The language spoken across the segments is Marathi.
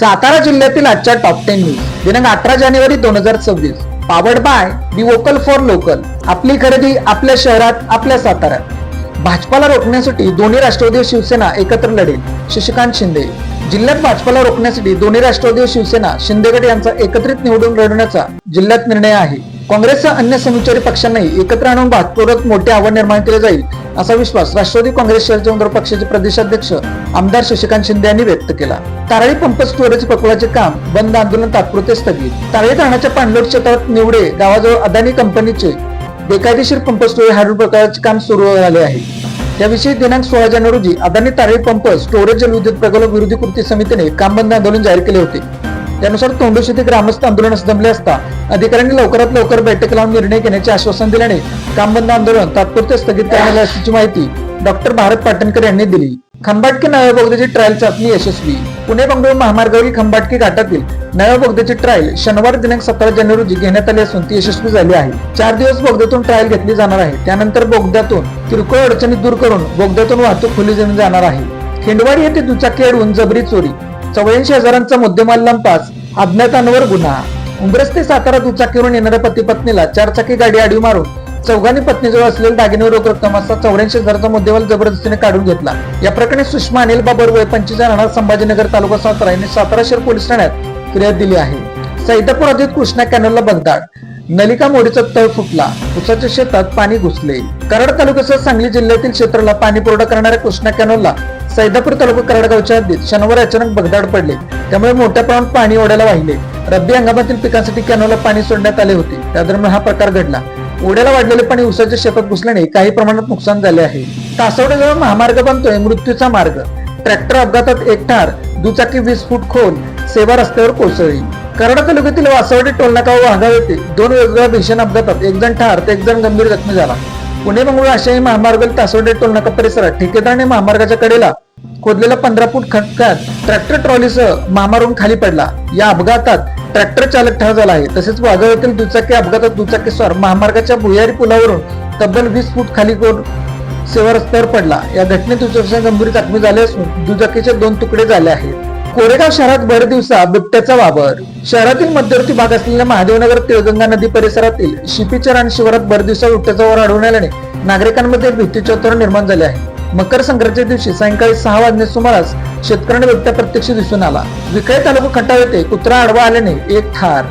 सातारा जिल्ह्यातील आजच्या टॉप टेन न्यूज दिनांक अठरा जानेवारी दोन हजार सव्वीस. Powered by the vocal for local आपली खरेदी आपल्या शहरात आपल्या साताऱ्यात. भाजपाला रोखण्यासाठी दोन्ही राष्ट्रवादी शिवसेना एकत्र लढेल शशिकांत शिंदे. जिल्ह्यात भाजपाला रोखण्यासाठी दोन्ही राष्ट्रवादी शिवसेना शिंदे गट यांचा एकत्रित निवडून लढवण्याचा जिल्ह्यात निर्णय आहे. काँग्रेससह अन्य समविचारी पक्षांनाही एकत्र आणून भातपूर्वक मोठे आव्हान निर्माण केले जाईल असा विश्वास राष्ट्रवादी काँग्रेस शहर चंद्र पक्षाचे प्रदेशाध्यक्ष आमदार शशिकांत शिंदे यांनी व्यक्त केला. तारळी पंप स्टोरेज प्रकल्पाचे काम बंद आंदोलन तात्पुरते स्थगित. तारळी धरणाच्या पाणलोट क्षेत्रात निवडे गावाजवळ अदानी कंपनीचे बेकायदेशीर पंप स्टोरेज हार्डवेअर प्रकल्पाचे काम सुरू झाले आहे. त्याविषयी दिनांक सोळा जानेवारी रोजी अदानी तारळी पंप स्टोरेज जलविद्युत प्रकल्प विरोधी कृती समितीने काम बंद आंदोलन जाहीर केले होते. यानुसार तोंडोशी येथे ग्रामस्थ आंदोलनास जमले असता अधिकाऱ्यांनी लवकरात लवकर बैठक लावून निर्णय घेण्याचे आश्वासन दिल्याने काम बंद आंदोलन तात्पुरते स्थगित करण्यात आले असल्याची माहिती डॉक्टर भारत पाटणकर यांनी दिली. खंबाटके नव्या बोगद्याची ट्रायल चाचणी यशस्वी. पुणे बंगळूर महामार्गावरील खंबाटके घाटातील नव्या बोगद्याची ट्रायल शनिवार दिनांक सतरा जानेवारी रोजी घेण्यात आली असून ती यशस्वी झाली आहे. चार दिवस बोगद्यातून ट्रायल घेतली जाणार आहे. त्यानंतर बोगद्यातून किरकोळ अडचणी दूर करून बोगद्यातून वाहतूक खुली जमीन जाणार आहे. खिंडवाडी येथे दुचाकी अडवून जबरी चोरी चौऱ्याऐंशी हजारांचा मुद्देमाल लंपास अज्ञातांवर गुन्हा. उंबरस ते सातारा दुचाकीवरून येणाऱ्या पती पत्नीला चारचाकी गाडी आडवी मारून चौघांनी पत्नीजवळ असलेल्या दागिन्यावर रोख रक्कम असता चौऱ्याऐंशी हजाराचा मुद्देमाल जबरदस्तीने काढून घेतला. या प्रकरणी सुषमा अनिल बाबर वय पंचवीस राहणार संभाजीनगर तालुका सातारा यांनी सातारा शहर पोलीस ठाण्यात फिर्याद दिली आहे. सैदापूर अधिक कृष्णा कॅनलला बगदाड. नलिका मोडीचा तळ फुटला. उसाच्या शेतात पाणी घुसले. कराड तालुक्यासह सांगली जिल्ह्यातील क्षेत्राला पाणी पुरवठा करणाऱ्या कृष्णा कॅनलला सैदापूर तालुका कराड गावच्या हद्दीत शनिवारी अचानक भगदाड पडले. त्यामुळे मोठ्या प्रमाणात पाणी ओढ्याला वाहिले. रब्बी हंगामातील पिकांसाठी कॅनोला पाणी सोडण्यात आले होते. त्या दरम्यान हा प्रकार घडला. ओढ्याला वाढलेले पाणी उसाच्या शेतात घुसल्याने काही प्रमाणात नुकसान झाले आहे. तासवड्याजवळ महामार्ग बनतोय मृत्यूचा मार्ग. ट्रॅक्टर अपघातात एक ठार दुचाकी वीस फूट खोल सेवा रस्त्यावर कोसळली. कराड तालुक्यातील वासवडी टोलनाका वाघा येथे दोन वेगवेगळ्या भीषण अपघातात एक जण ठार तर एक जण गंभीर जखमी झाला. पुणे बंगळूर आशियाई महामार्ग तासवडे टोलनाका परिसरात ठेकेदाराने महामार्गाच्या कडेला खोदलेला पंधरा फूट खटकात ट्रॅक्टर ट्रॉलीसह महामारून खाली पडला. या अपघातात ट्रॅक्टर चालक ठार झाला आहे. तसेच वाघळातील दुचाकी अपघातात दुचाकीस्वार महामार्गाच्या भुयारी पुलावरून तब्बल वीस फूट खाली करून सेवा रस्त्यावर पडला. या घटनेत दुचाकीच्या गंभीर जखमी झाले असून दुचाकीचे दोन तुकडे झाले आहेत. कोरेगाव शहरात भर दिवसा बिबट्याचा वावर. शहरातील मध्यवर्ती भाग असलेल्या महादेवनगर तिळगंगा नदी परिसरातील शिपीचर आणि शिवारात भर दिवसा बिबट्याचा वावर आढळून आल्याने नागरिकांमध्ये भीतीचे वातावरण निर्माण झाले आहे. मकर संक्रांतीच्या दिवशी सायंकाळी सहा वाजण्या सुमारास शेतकऱ्यांना बिबट्या प्रत्यक्ष दिसून आला. विक्रय तालुका खटाव येथे कुत्रा आडवा आल्याने एक ठार.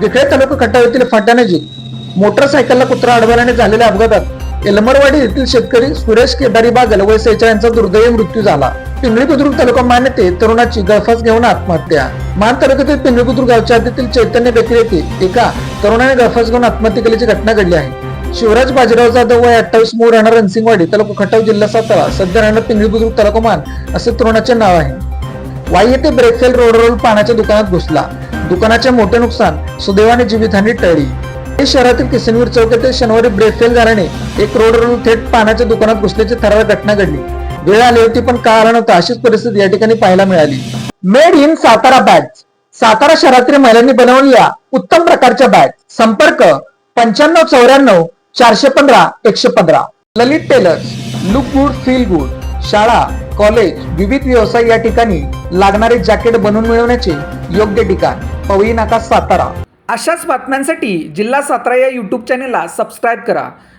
विक्रय तालुका खटाव येथील फाट्यानजीक मोटरसायकलला कुत्रा अडवल्याने झालेल्या अपघातात एलमरवाडी येथील शेतकरी सुरेश केदारी बागल वय सेचा यांचा दुर्दैवी मृत्यू झाला. पिंगळी बुद्रुक तालुका मान्यते तरुणाची गळफास घेऊन आत्महत्या. मान तालुक्यातील पिंगळी बुद्रुक गावच्या हद्दीतील चैतन्य बेकरी येथे एका तरुणाने गळफास घेऊन आत्महत्या केल्याची घटना घडली आहे. शिवराज बाजीराव जाधव वय अठ्ठावीस मूळ राहणार रणसिंगवाडी तालुका खटाव जिल्हा सातारा. सध्या राहणार पिंगळी बुद्रुक तालुका मान असे तरुणाचे नाव आहे. वाई येथे ब्रेकफेल रोडवर पाण्याच्या दुकानात घुसला. दुकानाचे मोठे नुकसान सुदैवाने जीवितहानी टळली. हे शहरातील किसनवीर चौक येथे शनिवारी ब्रेकफेल झाल्याने एक रोडवर थेट पाण्याच्या दुकानात घुसल्याची थरार घटना घडली. वेळ आली होती पण कारण आला अशीच परिस्थिती या ठिकाणी पाहायला मिळाली. Made in Satara bag Satara शहरातील महिलांनी बनवलेल्या उत्तम प्रकारच्या बॅग संपर्क पंच्याण्णव चौऱ्याण्णव चारशे पंधरा एकशे पंधरा. Lalit tailors look good feel good शाळा कॉलेज विविध व्यवसाय या ठिकाणी लागणारे जॅकेट बनवून मिळवण्याचे योग्य ठिकाण. पवई नाका सातारा. अशाच बातम्यांसाठी जिल्हा सातारा या यूट्यूब चॅनेलला सबस्क्राईब करा.